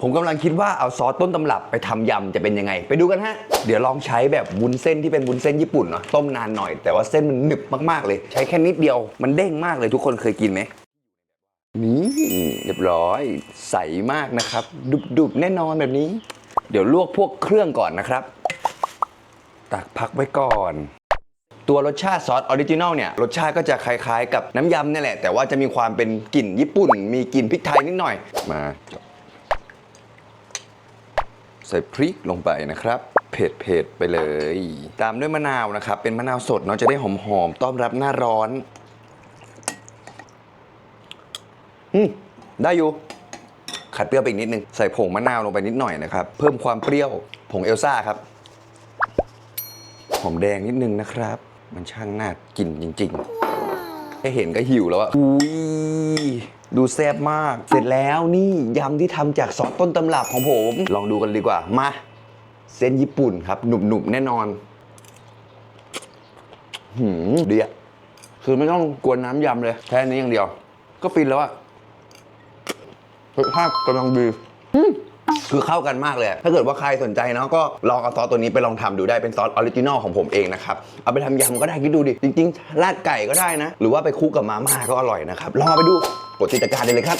ผมกำลังคิดว่าเอาซอสต้นตำรับไปทำยำจะเป็นยังไง ไปดูกันฮะ เดี๋ยวลองใช้แบบวุ้นเส้นที่เป็นวุ้นเส้นญี่ปุ่นเนาะต้มนานหน่อย แต่ว่าเส้นมันหนึบมากๆเลย ใช้แค่นิดเดียวมันเด้งมากเลยทุกคนเคยกินไหมนี่เรียบร้อยใสมากนะครับ ดุบๆแน่นอนแบบนี้ เดี๋ยวลวกพวกเครื่องก่อนนะครับ ตักพักไว้ก่อนตัวรสชาติซอสออริจินอลเนี่ย รสชาติก็จะคล้ายๆกับน้ำยำนี่แหละ แต่ว่าจะมีความเป็นกลิ่นญี่ปุ่น มีกลิ่นพริกไทยนิดหน่อยมา ใส่พริกลงไปนะครับ เผ็ดเผ็ดๆไปเลย ตามด้วยมะนาวนะครับ เป็นมะนาวสดเนาะจะได้หอมๆต้อนรับหน้าร้อนอืมได้อยู่ขัดเปรี้ยวไปอีกนิดนึง ใส่ผงมะนาวลงไปนิดหน่อยนะครับ เพิ่มความเปรี้ยวผงเอลซ่าครับ หอมแดงนิดนึงนะครับ มันช่างน่ากินจริงๆแค่เห็นก็หิวแล้วอะอุ้ย ดูแซ่บมาก เสร็จแล้วนี่ยำที่ทำจากซอสต้นตำรับของผม ลองดูกันดีกว่า มา เส้นญี่ปุ่นครับ หนุบๆแน่นอนหืมดีอะคือไม่ต้องกวนน้ำยำเลย แค่นี้อย่างเดียว ก็ฟินแล้วอะรสชาติกำลังดีอืม คือเข้ากันมากเลย ถ้าเกิดว่าใครสนใจเนาะก็ลองเอาซอสตัวนี้ไปลองทำดูได้เป็นซอสออริจินอลของผมเองนะครับ เอาไปทำยำก็ได้คิดดูดิ จริงๆราดไก่ก็ได้นะ หรือว่าไปคลุกกับมาม่าก็อร่อยนะครับ ลองเอาไปดูกดติดตามได้เลยครับ